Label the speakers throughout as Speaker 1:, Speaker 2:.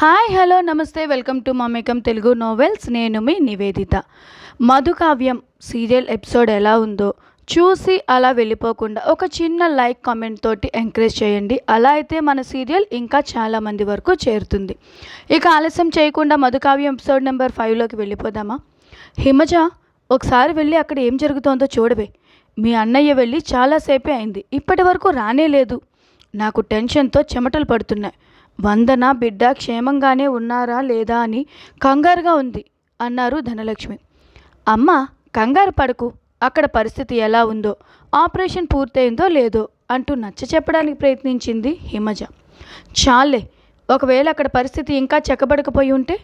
Speaker 1: Hi hello నమస్తే welcome to Mamekam Telugu novels నేను మీ నివేదిత. మధుకావ్యం సీరియల్ ఎపిసోడ్ ఎలా ఉందో చూసి అలా వెళ్ళిపోకుండా ఒక చిన్న లైక్ కామెంట్ తోటి ఎంకరేజ్ చేయండి. అలా అయితే మన సీరియల్ ఇంకా చాలా మంది వరకు చేరుతుంది. ఇక ఆలస్యం చేయకుండా మధుకావ్యం ఎపిసోడ్ నెంబర్ ఫైవ్లోకి వెళ్ళిపోదామా? హిమజ ఒకసారి వెళ్ళి అక్కడ ఏం జరుగుతోందో చూడవే. మీ అన్నయ్య వెళ్ళి చాలాసేపే అయింది. ఇప్పటి వరకు రానే లేదు. నాకు టెన్షన్తో చెమటలు పడుతున్నాయి. వందన బిడ్డ క్షేమంగానే ఉన్నారా లేదా అని కంగారుగా ఉంది అన్నారు ధనలక్ష్మి. అమ్మ కంగారు పడకు. అక్కడ పరిస్థితి ఎలా ఉందో ఆపరేషన్ పూర్తయిందో లేదో అంటూ నచ్చ చెప్పడానికి ప్రయత్నించింది హిమజ. చాలే ఒకవేళ అక్కడ పరిస్థితి ఇంకా చెక్కబడకపోయి ఉంటే?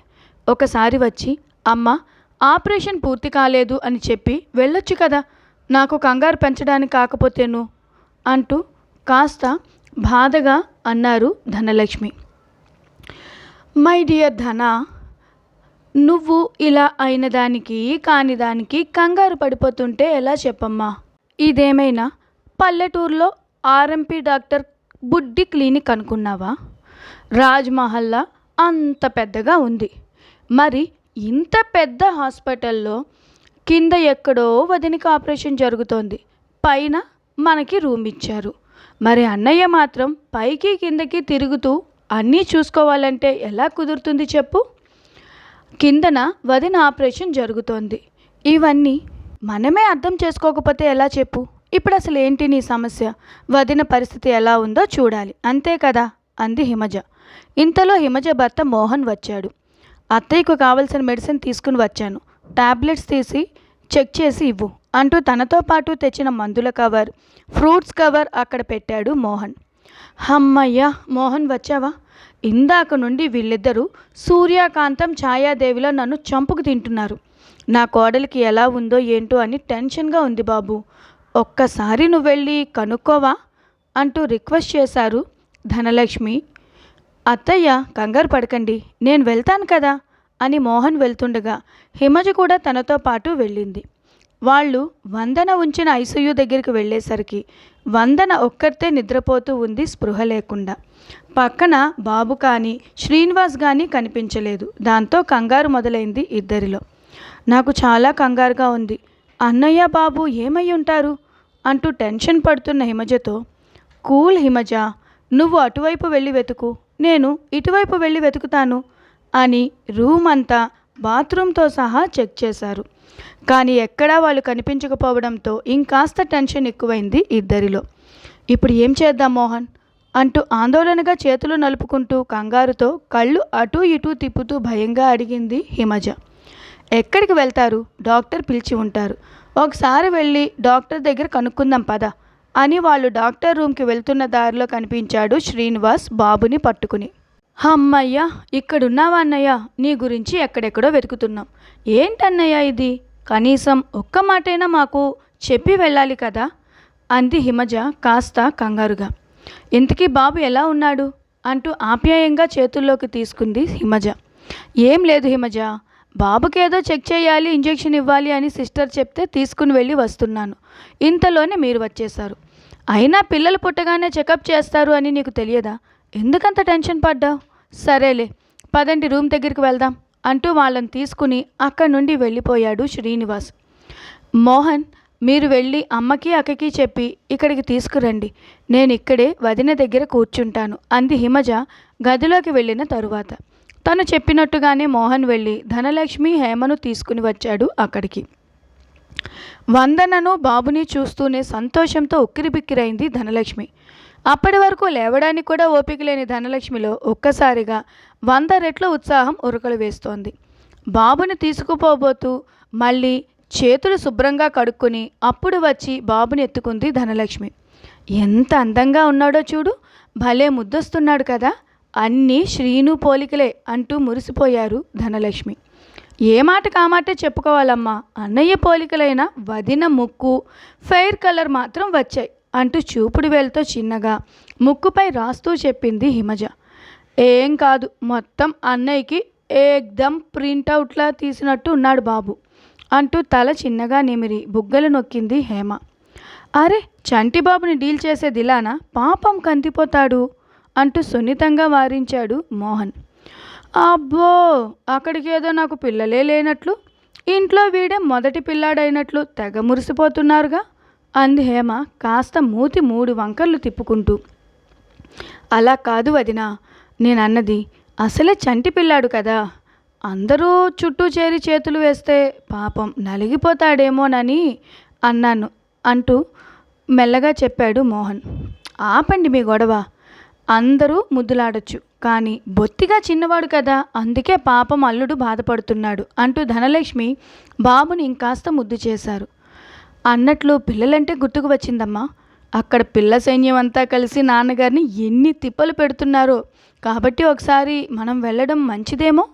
Speaker 1: ఒకసారి వచ్చి అమ్మ ఆపరేషన్ పూర్తి కాలేదు అని చెప్పి వెళ్ళొచ్చు కదా. నాకు కంగారు పెంచడానికి కాకపోతేను? అంటూ కాస్త బాధగా అన్నారు ధనలక్ష్మి. మై డియర్ ధన నువ్వు ఇలా అయిన దానికి కాని దానికి కంగారు పడిపోతుంటే ఎలా చెప్పమ్మా? ఇదేమైనా పల్లెటూరులో ఆర్ఎంపీ డాక్టర్ బుడ్డి క్లినిక్ అనుకున్నావా? రాజ్మహల్లా అంత పెద్దగా ఉంది. మరి ఇంత పెద్ద హాస్పిటల్లో కింద ఎక్కడో వదినికి ఆపరేషన్ జరుగుతోంది. పైన మనకి రూమ్ ఇచ్చారు. మరి అన్నయ్య మాత్రం పైకి కిందకి తిరుగుతూ అన్నీ చూసుకోవాలంటే ఎలా కుదురుతుంది చెప్పు? కిందన వదిన ఆపరేషన్ జరుగుతోంది. ఇవన్నీ మనమే అర్థం చేసుకోకపోతే ఎలా చెప్పు? ఇప్పుడు అసలు ఏంటి నీ సమస్య? వదిన పరిస్థితి ఎలా ఉందో చూడాలి. అంతే కదా? అంది హిమజ. ఇంతలో హిమజ భర్త మోహన్ వచ్చాడు. అత్తయ్యకు కావలసిన మెడిసిన్ తీసుకుని వచ్చాను. టాబ్లెట్స్ తీసి చెక్ చేసి ఇవ్వు అంటూ తనతో పాటు తెచ్చిన మందుల కవర్ ఫ్రూట్స్ కవర్ అక్కడ పెట్టాడు మోహన్. హమ్మయ్యా మోహన్ వచ్చావా? ఇందాక నుండి వీళ్ళిద్దరూ సూర్యకాంతం ఛాయాదేవిలో నన్ను చంపుకు తింటున్నారు. నా కోడలికి ఎలా ఉందో ఏంటో అని టెన్షన్గా ఉంది బాబు. ఒక్కసారి నువ్వు వెళ్ళి కనుక్కోవా? అంటూ రిక్వెస్ట్ చేశారు ధనలక్ష్మి. అత్తయ్య కంగారు పడకండి నేను వెళ్తాను కదా? అని మోహన్ వెళ్తుండగా హిమజ కూడా తనతో పాటు వెళ్ళింది. వాళ్ళు వందన ఉంచిన ఐసీయూ దగ్గరికి వెళ్ళేసరికి వందన ఒక్కరితే నిద్రపోతూ ఉంది స్పృహ లేకుండా. పక్కన బాబు కానీ శ్రీనివాస్ కానీ కనిపించలేదు. దాంతో కంగారు మొదలైంది ఇద్దరిలో. నాకు చాలా కంగారుగా ఉంది. అన్నయ్య బాబు ఏమై ఉంటారు? అంటూ టెన్షన్ పడుతున్న హిమజతో కూల్ హిమజ నువ్వు అటువైపు వెళ్ళి వెతుకు. నేను ఇటువైపు వెళ్ళి వెతుకుతాను అని రూమ్ అంతా బాత్రూంతో సహా చెక్ చేశారు. కానీ ఎక్కడా వాళ్ళు కనిపించకపోవడంతో ఇంకాస్త టెన్షన్ ఎక్కువైంది ఇద్దరిలో. ఇప్పుడు ఏం చేద్దాం మోహన్? అంటూ ఆందోళనగా చేతులు నలుపుకుంటూ కంగారుతో కళ్ళు అటూ ఇటూ తిప్పుతూ భయంగా అడిగింది హిమజ. ఎక్కడికి వెళ్తారు? డాక్టర్ పిలిచి ఉంటారు. ఒకసారి వెళ్ళి డాక్టర్ దగ్గర కనుక్కుందాం పద అని వాళ్ళు డాక్టర్ రూమ్కి వెళ్తున్న దారిలో కనిపించాడు శ్రీనివాస్ బాబుని పట్టుకుని. అమ్మయ్య ఇక్కడున్నావా అన్నయ్య? నీ గురించి ఎక్కడెక్కడో వెతుకుతున్నాం. ఏంటన్నయ్య ఇది? కనీసం ఒక్క మాటైనా మాకు చెప్పి వెళ్ళాలి కదా? అంది హిమజ కాస్త కంగారుగా. ఇంతకీ బాబు ఎలా ఉన్నాడు? అంటూ ఆప్యాయంగా చేతుల్లోకి తీసుకుంది హిమజ. ఏం లేదు హిమజ. బాబుకేదో చెక్ చేయాలి ఇంజెక్షన్ ఇవ్వాలి అని సిస్టర్ చెప్తే తీసుకుని వెళ్ళి వస్తున్నాను. ఇంతలోనే మీరు వచ్చేశారు. అయినా పిల్లలు పుట్టగానే చెకప్ చేస్తారు అని నీకు తెలియదా? ఎందుకంత టెన్షన్ పడ్డావు సరేలే పదండి రూమ్ దగ్గరికి వెళ్దాం అంటూ వాళ్ళని తీసుకుని అక్కడి నుండి వెళ్ళిపోయాడు శ్రీనివాస్. మోహన్ మీరు వెళ్ళి అమ్మకి అక్కకి చెప్పి ఇక్కడికి తీసుకురండి. నేను ఇక్కడే వదిన దగ్గర కూర్చుంటాను అంది హిమజ గదిలోకి వెళ్ళిన తరువాత. తను చెప్పినట్టుగానే మోహన్ వెళ్ళి ధనలక్ష్మి హేమను తీసుకుని వచ్చాడు అక్కడికి. వందనను బాబుని చూస్తూనే సంతోషంతో ఉక్కిరిబిక్కిరైంది ధనలక్ష్మి. అప్పటి వరకు లేవడానికి కూడా ఓపిక లేని ధనలక్ష్మిలో ఒక్కసారిగా వంద రెట్ల ఉత్సాహం ఉరకలు వేస్తోంది. బాబుని తీసుకుపోబోతూ మళ్ళీ చేతులు శుభ్రంగా కడుక్కొని అప్పుడు వచ్చి బాబుని ఎత్తుకుంది ధనలక్ష్మి. ఎంత అందంగా ఉన్నాడో చూడు భలే ముద్దొస్తున్నాడు కదా అన్నీ శ్రీను పోలికలే అంటూ మురిసిపోయారు ధనలక్ష్మి. ఏ మాట కామాటే చెప్పుకోవాలమ్మా అన్నయ్య పోలికలైన వదిన ముక్కు ఫెయిర్ కలర్ మాత్రం వచ్చాయి. అంటూ చూపుడు వేలతో చిన్నగా ముక్కుపై రాస్తూ చెప్పింది హిమజ. ఏం కాదు మొత్తం అన్నయ్యకి ఏకదం ప్రింటౌట్లా తీసినట్టు ఉన్నాడు బాబు అంటూ తల చిన్నగా నిమిరి బుగ్గలు నొక్కింది హేమ. అరే చంటిబాబుని డీల్ చేసేది ఇలానా పాపం కందిపోతాడు అంటూ సున్నితంగా వారించాడు మోహన్. అబ్బో అక్కడికి ఏదో నాకు పిల్లలే లేనట్లు ఇంట్లో వీడే మొదటి పిల్లాడైనట్లు తెగ మురిసిపోతున్నారుగా. అంది హేమ కాస్త మూతి మూడు వంకర్లు తిప్పుకుంటూ అలా కాదు వదినా నేను అన్నది అసలే చంటి పిల్లాడు కదా. అందరూ చుట్టూ చేరి చేతులు వేస్తే పాపం నలిగిపోతాడేమోనని అన్నాను అంటూ మెల్లగా చెప్పాడు మోహన్. ఆపండి మీ గొడవ. అందరూ ముద్దులాడొచ్చు కానీ బొత్తిగా చిన్నవాడు కదా అందుకే పాపం అల్లుడు బాధపడుతున్నాడు అంటూ ధనలక్ష్మి బాబుని ఇంకాస్త ముద్దు చేశారు. అన్నట్లు పిల్లలంటే గుర్తుకు వచ్చిందమ్మా. అక్కడ పిల్ల సైన్యం అంతా కలిసి నాన్నగారిని ఎన్ని తిప్పలు పెడుతున్నారో. కాబట్టి ఒకసారి మనం వెళ్ళడం మంచిదేమో?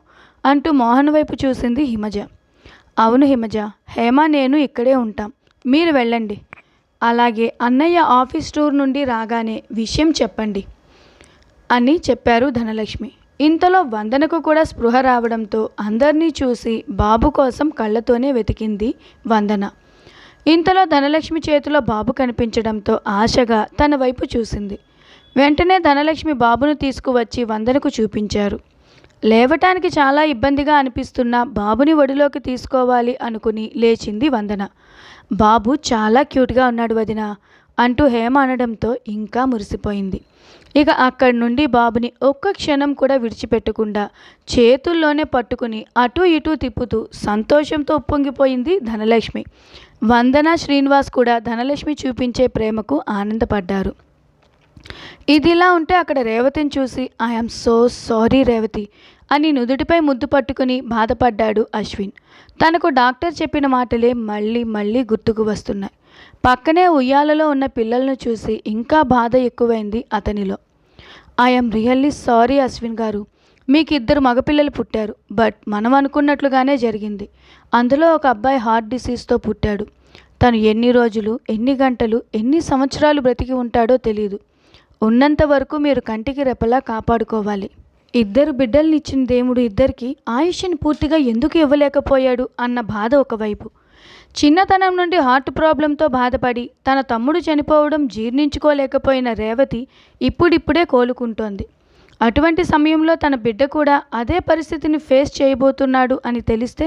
Speaker 1: అంటూ మోహన్ వైపు చూసింది హిమజ. అవును హిమజ హేమ నేను ఇక్కడే ఉంటాం. మీరు వెళ్ళండి. అలాగే అన్నయ్య ఆఫీస్ టూర్ నుండి రాగానే విషయం చెప్పండి అని చెప్పారు ధనలక్ష్మి. ఇంతలో వందనకు కూడా స్పృహ రావడంతో అందరినీ చూసి బాబు కోసం కళ్ళతోనే వెతికింది వందన. ఇంతలో ధనలక్ష్మి చేతిలో బాబు కనిపించడంతో ఆశగా తన వైపు చూసింది. వెంటనే ధనలక్ష్మి బాబును తీసుకువచ్చి వందనకు చూపించారు. లేవటానికి చాలా ఇబ్బందిగా అనిపిస్తున్న బాబుని ఒడిలోకి తీసుకోవాలి అనుకుని లేచింది వందన. బాబు చాలా క్యూట్గా ఉన్నాడు వదిన అంటూ హేమ అనడంతో ఇంకా మురిసిపోయింది. ఇక అక్కడి నుండి బాబుని ఒక్క క్షణం కూడా విడిచిపెట్టకుండా చేతుల్లోనే పట్టుకుని అటూ ఇటూ తిప్పుతూ సంతోషంతో ఉప్పొంగిపోయింది ధనలక్ష్మి. వందన శ్రీనివాస్ కూడా ధనలక్ష్మి చూపించే ప్రేమకు ఆనందపడ్డారు. ఇదిలా ఉంటే అక్కడ రేవతిని చూసి ఐఎమ్ సో సారీ రేవతి అని నుదుటిపై ముద్దు పట్టుకుని బాధపడ్డాడు అశ్విన్. తనకు డాక్టర్ చెప్పిన మాటలే మళ్ళీ మళ్ళీ గుర్తుకు వస్తున్నాయి. పక్కనే ఉయ్యాలలో ఉన్న పిల్లలను చూసి ఇంకా బాధ ఎక్కువైంది అతనిలో. ఐఎమ్ రియల్లీ సారీ అశ్విన్ గారు. మీకు ఇద్దరు మగపిల్లలు పుట్టారు. బట్ మనం అనుకున్నట్లుగానే జరిగింది. అందులో ఒక అబ్బాయి హార్ట్ డిసీజ్తో పుట్టాడు. తను ఎన్ని రోజులు ఎన్ని గంటలు ఎన్ని సంవత్సరాలు బ్రతికి ఉంటాడో తెలియదు ఉన్నంత వరకు మీరు కంటికి రెపలా కాపాడుకోవాలి. ఇద్దరు బిడ్డల్నిచ్చిన దేవుడు ఇద్దరికి ఆయుష్ని పూర్తిగా ఎందుకు ఇవ్వలేకపోయాడు అన్న బాధ ఒకవైపు. చిన్నతనం నుండి హార్ట్ ప్రాబ్లంతో బాధపడి తన తమ్ముడు చనిపోవడం జీర్ణించుకోలేకపోయిన రేవతి ఇప్పుడిప్పుడే కోలుకుంటోంది. అటువంటి సమయంలో తన బిడ్డ కూడా అదే పరిస్థితిని ఫేస్ చేయబోతున్నాడు అని తెలిస్తే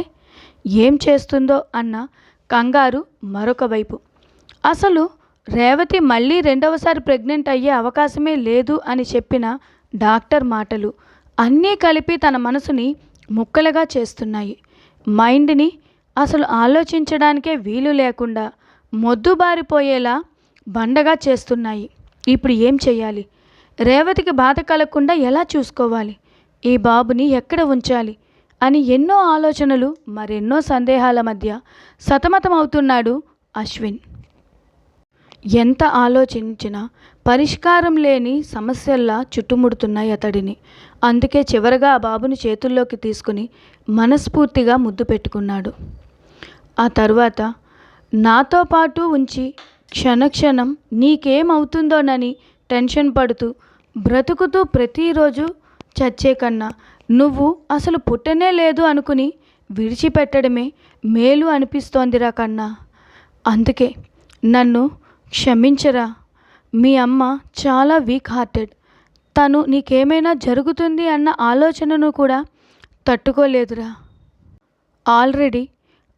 Speaker 1: ఏం చేస్తుందో అన్న కంగారు మరొక వైపు. అసలు రేవతి మళ్ళీ రెండవసారి ప్రెగ్నెంట్ అయ్యే అవకాశమే లేదు అని చెప్పిన డాక్టర్ మాటలు అన్నీ కలిపి తన మనసుని ముక్కలుగా చేస్తున్నాయి. మైండ్ని అసలు ఆలోచించడానికే వీలు లేకుండా మొద్దుబారిపోయేలా బండగా చేస్తున్నాయి. ఇప్పుడు ఏం చేయాలి రేవతికి బాధ కలగకుండా ఎలా చూసుకోవాలి? ఈ బాబుని ఎక్కడ ఉంచాలి? అని ఎన్నో ఆలోచనలు మరెన్నో సందేహాల మధ్య సతమతమవుతున్నాడు అశ్విన్. ఎంత ఆలోచించినా పరిష్కారం లేని సమస్యల్లా చుట్టుముడుతున్నాయి అతడిని. అందుకే చివరగా ఆ బాబుని చేతుల్లోకి తీసుకుని మనస్ఫూర్తిగా ముద్దు పెట్టుకున్నాడు. ఆ తర్వాత నాతో పాటు ఉంచి క్షణక్షణం నీకేమవుతుందోనని టెన్షన్ పడుతూ బ్రతుకుతూ ప్రతిరోజు చచ్చే కన్నా నువ్వు అసలు పుట్టనే లేదు అనుకుని విడిచిపెట్టడమే మేలు అనిపిస్తోందిరా కన్నా. అందుకే నన్ను క్షమించరా. మీ అమ్మ చాలా వీక్ హార్టెడ్ తను నీకేమైనా జరుగుతుంది అన్న ఆలోచనను కూడా తట్టుకోలేదురా. ఆల్రెడీ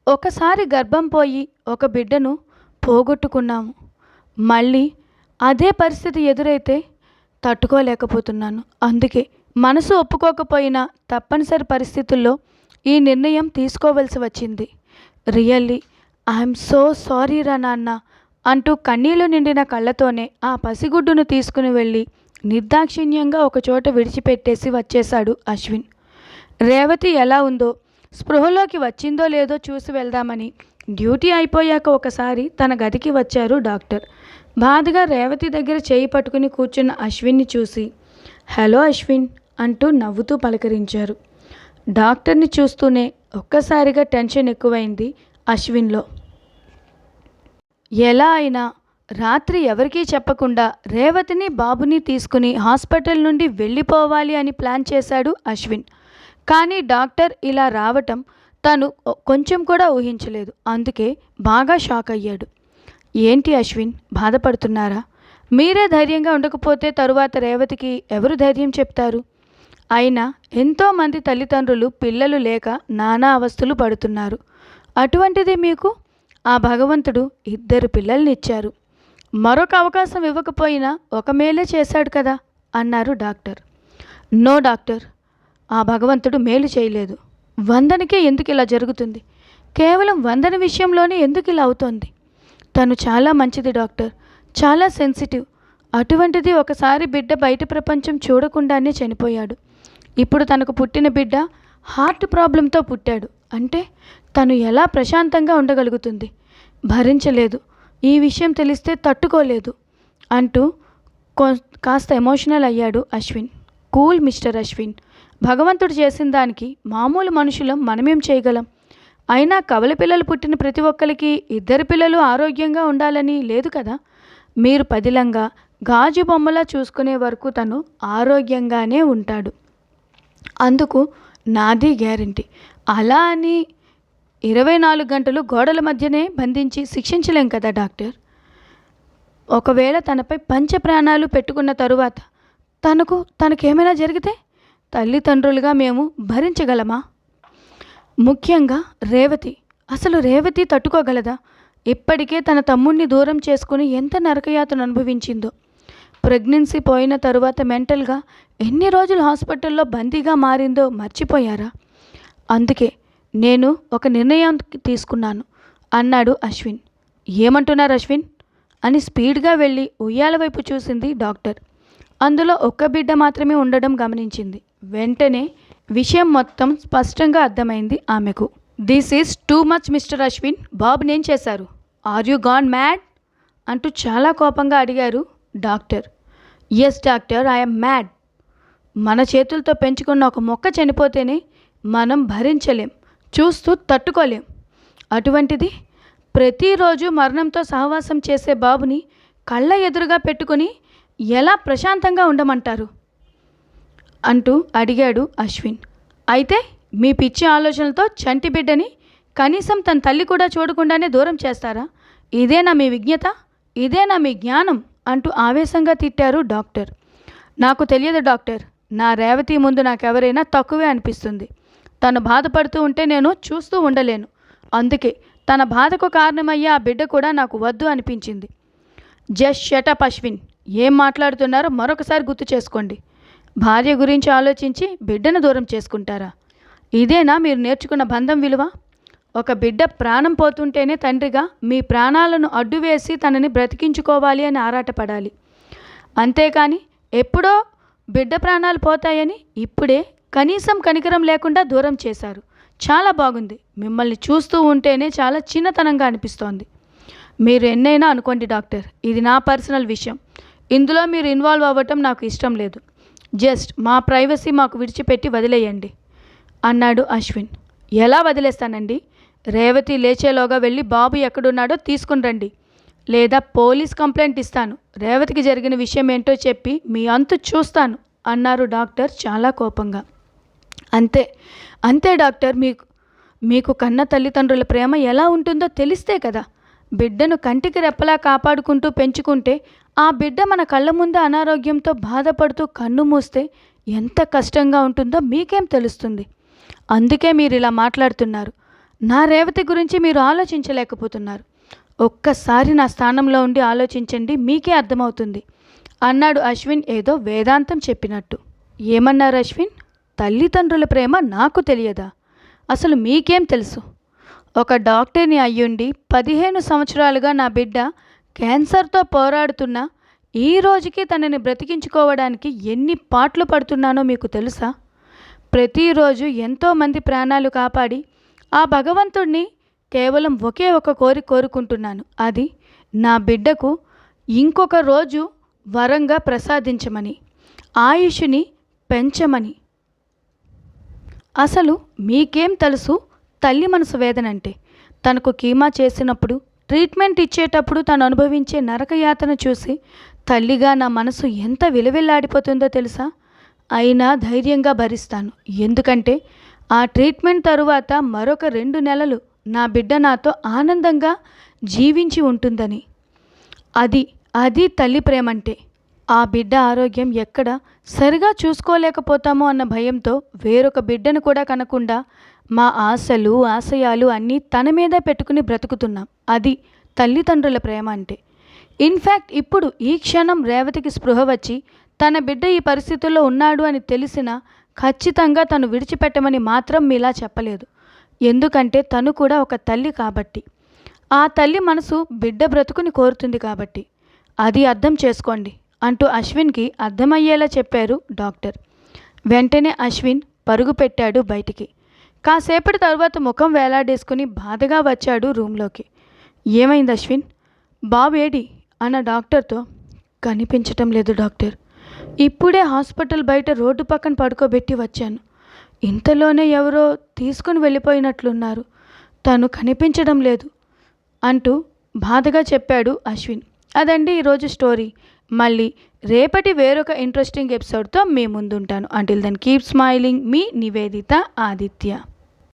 Speaker 1: ఒకసారి గర్భం పోయి ఒక బిడ్డను పోగొట్టుకున్నాము. మళ్ళీ అదే పరిస్థితి ఎదురైతే తట్టుకోలేకపోతున్నాను. అందుకే మనసు ఒప్పుకోకపోయినా తప్పనిసరి పరిస్థితుల్లో ఈ నిర్ణయం తీసుకోవలసి వచ్చింది. రియల్లీ ఐఎమ్ సో సారీ రా నాన్న అంటూ కన్నీళ్ళు నిండిన కళ్ళతోనే ఆ పసిగుడ్డును తీసుకుని వెళ్ళి నిర్దాక్షిణ్యంగా ఒకచోట విడిచిపెట్టేసి వచ్చేశాడు అశ్విన్. రేవతి ఎలా ఉందో స్పృహలోకి వచ్చిందో లేదో చూసి వెళ్దామని డ్యూటీ అయిపోయాక ఒకసారి తన గదికి వచ్చారు డాక్టర్. బాధగా రేవతి దగ్గర చేయి పట్టుకుని కూర్చున్న అశ్విన్ని చూసి హలో అశ్విన్ అంటూ నవ్వుతూ పలకరించారు. డాక్టర్ని చూస్తూనే ఒక్కసారిగా టెన్షన్ ఎక్కువైంది అశ్విన్లో. ఎలా అయినా రాత్రి ఎవరికీ చెప్పకుండా రేవతిని బాబుని తీసుకుని హాస్పిటల్ నుండి వెళ్ళిపోవాలి అని ప్లాన్ చేశాడు అశ్విన్. కానీ డాక్టర్ ఇలా రావటం తను కొంచెం కూడా ఊహించలేదు. అందుకే బాగా షాక్ అయ్యాడు. ఏంటి అశ్విన్ బాధపడుతున్నారా? మీరే ధైర్యంగా ఉండకపోతే తరువాత రేవతికి ఎవరు ధైర్యం చెప్తారు? అయినా ఎంతోమంది తల్లిదండ్రులు పిల్లలు లేక నానా అవస్థలు పడుతున్నారు. అటువంటిది మీకు? ఆ భగవంతుడు ఇద్దరు పిల్లల్ని ఇచ్చారు. మరొక అవకాశం ఇవ్వకపోయినా ఒక మేలే చేశాడు కదా? అన్నారు డాక్టర్. నో డాక్టర్ ఆ భగవంతుడు మేలు చేయలేదు. వందనకే ఎందుకు ఇలా జరుగుతుంది? కేవలం వందన విషయంలోనే ఎందుకు ఇలా అవుతోంది? తను చాలా మంచిది డాక్టర్. చాలా సెన్సిటివ్. అటువంటిది ఒకసారి బిడ్డ బయట ప్రపంచం చూడకుండానే చనిపోయాడు. ఇప్పుడు తనకు పుట్టిన బిడ్డ హార్ట్ ప్రాబ్లంతో పుట్టాడు. అంటే తను ఎలా ప్రశాంతంగా ఉండగలుగుతుంది? భరించలేదు. ఈ విషయం తెలిస్తే తట్టుకోలేదు అంటూ కాస్త ఎమోషనల్ అయ్యాడు అశ్విన్. Cool mister Ashwin. భగవంతుడు చేసిన దానికి మామూలు మనుషులం మనమేం చేయగలం? అయినా కవల పిల్లలు పుట్టిన ప్రతి ఒక్కరికి ఇద్దరు పిల్లలు ఆరోగ్యంగా ఉండాలని లేదు కదా? మీరు పదిలంగా గాజు బొమ్మలా చూసుకునే వరకు తను ఆరోగ్యంగానే ఉంటాడు. అందుకు నాది గ్యారంటీ. అలా అని ఇరవై నాలుగు గంటలు గోడల మధ్యనే బంధించి శిక్షించలేం కదా డాక్టర్? ఒకవేళ తనపై పంచ ప్రాణాలు పెట్టుకున్న తరువాత తనకు తనకేమైనా జరిగితే తల్లిదండ్రులుగా మేము భరించగలమా? ముఖ్యంగా రేవతి. అసలు రేవతి తట్టుకోగలదా? ఇప్పటికే తన తమ్ముడిని దూరం చేసుకుని ఎంత నరకయాతను అనుభవించిందో. ప్రెగ్నెన్సీ పోయిన తరువాత మెంటల్గా ఎన్ని రోజులు హాస్పిటల్లో బందీగా మారిందో మర్చిపోయారా? అందుకే నేను ఒక నిర్ణయం తీసుకున్నాను అన్నాడు అశ్విన్. ఏమంటున్నారు అశ్విన్? అని స్పీడ్గా వెళ్ళి ఉయ్యాల వైపు చూసింది డాక్టర్. అందులో ఒక్క బిడ్డ మాత్రమే ఉండడం గమనించింది. వెంటనే విషయం మొత్తం స్పష్టంగా అర్థమైంది ఆమెకు. This is too much mister Ashwin బాబునేం చేశారు. ఆర్ యు గాన్ మ్యాడ్ అంటూ చాలా కోపంగా అడిగారు doctor. Yes doctor I'm mad మన చేతులతో పెంచుకున్న ఒక మొక్క చనిపోతేనే మనం భరించలేం చూస్తూ తట్టుకోలేం. అటువంటిది ప్రతిరోజు మరణంతో సహవాసం చేసే బాబుని కళ్ళ ఎదురుగా పెట్టుకుని ఎలా ప్రశాంతంగా ఉండమంటారు? అంటూ అడిగాడు అశ్విన్. అయితే మీ పిచ్చి ఆలోచనలతో చంటి బిడ్డని కనీసం తన తల్లి కూడా చూడకుండానే దూరం చేస్తారా? ఇదేనా మీ విజ్ఞత? ఇదేనా మీ జ్ఞానం? అంటూ ఆవేశంగా తిట్టారు డాక్టర్. నాకు తెలియదు డాక్టర్. నా రేవతి ముందు నాకెవరైనా తక్కువే అనిపిస్తుంది. తను బాధపడుతూ ఉంటే నేను చూస్తూ ఉండలేను. అందుకే తన బాధకు కారణమయ్యే ఆ బిడ్డ కూడా నాకు వద్దు అనిపించింది. Just shut up Ashwin. ఏం మాట్లాడుతున్నారో మరొకసారి గుర్తు చేసుకోండి. భార్య గురించి ఆలోచించి బిడ్డను దూరం చేసుకుంటారా? ఇదేనా మీరు నేర్చుకున్న బంధం విలువ? ఒక బిడ్డ ప్రాణం పోతుంటేనే తండ్రిగా మీ ప్రాణాలను అడ్డు వేసి తనని బ్రతికించుకోవాలి అని ఆరాటపడాలి. అంతేకాని ఎప్పుడో బిడ్డ ప్రాణాలు పోతాయని ఇప్పుడే కనీసం కనికరం లేకుండా దూరం చేశారు. చాలా బాగుంది. మిమ్మల్ని చూస్తూ ఉంటేనే చాలా చిన్నతనంగా అనిపిస్తోంది. మీరు ఎన్నైనా అనుకోండి డాక్టర్. ఇది నా పర్సనల్ విషయం. ఇందులో మీరు ఇన్వాల్వ్ అవ్వటం నాకు ఇష్టం లేదు. జస్ట్ మా ప్రైవసీ మాకు విడిచిపెట్టి వదిలేయండి. అన్నాడు అశ్విన్. ఎలా వదిలేస్తానండి? రేవతి లేచేలోగా వెళ్ళి బాబు ఎక్కడున్నాడో తీసుకుని రండి. లేదా పోలీస్ కంప్లైంట్ ఇస్తాను. రేవతికి జరిగిన విషయం ఏంటో చెప్పి మీ అంతు చూస్తాను అన్నారు డాక్టర్ చాలా కోపంగా. అంతే అంతే డాక్టర్. మీకు మీకు కన్న తల్లిదండ్రుల ప్రేమ ఎలా ఉంటుందో తెలిస్తే కదా. బిడ్డను కంటికి రెప్పలా కాపాడుకుంటూ పెంచుకుంటే ఆ బిడ్డ మన కళ్ళ ముందు అనారోగ్యంతో బాధపడుతూ కన్ను మూస్తే ఎంత కష్టంగా ఉంటుందో మీకేం తెలుస్తుంది? అందుకే మీరు ఇలా మాట్లాడుతున్నారు. నా రేవతి గురించి మీరు ఆలోచించలేకపోతున్నారు. ఒక్కసారి నా స్థానంలో ఉండి ఆలోచించండి మీకే అర్థమవుతుంది. అన్నాడు అశ్విన్ ఏదో వేదాంతం చెప్పినట్టు. ఏమన్నారు అశ్విన్? తల్లిదండ్రుల ప్రేమ నాకు తెలియదా? అసలు మీకేం తెలుసు? ఒక డాక్టర్ని అయ్యుండి పదిహేను సంవత్సరాలుగా నా బిడ్డ క్యాన్సర్తో పోరాడుతున్నా ఈ రోజుకి తనని బ్రతికించుకోవడానికి ఎన్ని పాటలు పడుతున్నానో మీకు తెలుసా? ప్రతిరోజు ఎంతోమంది ప్రాణాలు కాపాడి ఆ భగవంతుణ్ణి కేవలం ఒకే ఒక కోరి కోరుకుంటున్నాను. అది నా బిడ్డకు ఇంకొక రోజు వరంగా ప్రసాదించమని ఆయుష్ని పెంచమని. అసలు మీకేం తెలుసు? తల్లి మనసు వేదనంటే తనకు కీమా చేసినప్పుడు ట్రీట్మెంట్ ఇచ్చేటప్పుడు తను అనుభవించే నరకయాతన చూసి తల్లిగా నా మనసు ఎంత విలవిల్లాడిపోతుందో తెలుసా? అయినా ధైర్యంగా భరిస్తాను. ఎందుకంటే ఆ ట్రీట్మెంట్ తరువాత మరొక రెండు నెలలు నా బిడ్డ నాతో ఆనందంగా జీవించి ఉంటుందని. అది అది తల్లి ప్రేమంటే. ఆ బిడ్డ ఆరోగ్యం ఎక్కడ సరిగా చూసుకోలేకపోతామో అన్న భయంతో వేరొక బిడ్డను కూడా కనకుండా మా ఆశలు ఆశయాలు అన్నీ తన మీద పెట్టుకుని బ్రతుకుతున్నాం. అది తల్లిదండ్రుల ప్రేమ అంటే. ఇన్ఫ్యాక్ట్ ఇప్పుడు ఈ క్షణం రేవతికి స్పృహ వచ్చి తన బిడ్డ ఈ పరిస్థితుల్లో ఉన్నాడు అని తెలిసినా ఖచ్చితంగా తను విడిచిపెట్టమని మాత్రం మీలా చెప్పలేదు. ఎందుకంటే తను కూడా ఒక తల్లి కాబట్టి. ఆ తల్లి మనసు బిడ్డ బ్రతుకుని కోరుతుంది కాబట్టి. అది అర్థం చేసుకోండి అంటూ అశ్విన్కి అర్థమయ్యేలా చెప్పారు డాక్టర్. వెంటనే అశ్విన్ పరుగు పెట్టాడు బయటికి. కాసేపటి తర్వాత ముఖం వేలాడేసుకుని బాధగా వచ్చాడు రూమ్లోకి. ఏమైంది అశ్విన్? బాబేడి ఏడి అన్న డాక్టర్తో కనిపించటం లేదు డాక్టర్. ఇప్పుడే హాస్పిటల్ బయట రోడ్డు పక్కన పడుకోబెట్టి వచ్చాను. ఇంతలోనే ఎవరో తీసుకుని వెళ్ళిపోయినట్లున్నారు. తను కనిపించడం లేదు అంటూ బాధగా చెప్పాడు అశ్విన్. అదండి ఈరోజు స్టోరీ. మళ్ళీ రేపటి వేరొక ఇంట్రెస్టింగ్ ఎపిసోడ్తో మీ ముందుంటాను. అంటిల్ దెన్ కీప్ స్మైలింగ్ మీ నివేదిత ఆదిత్య.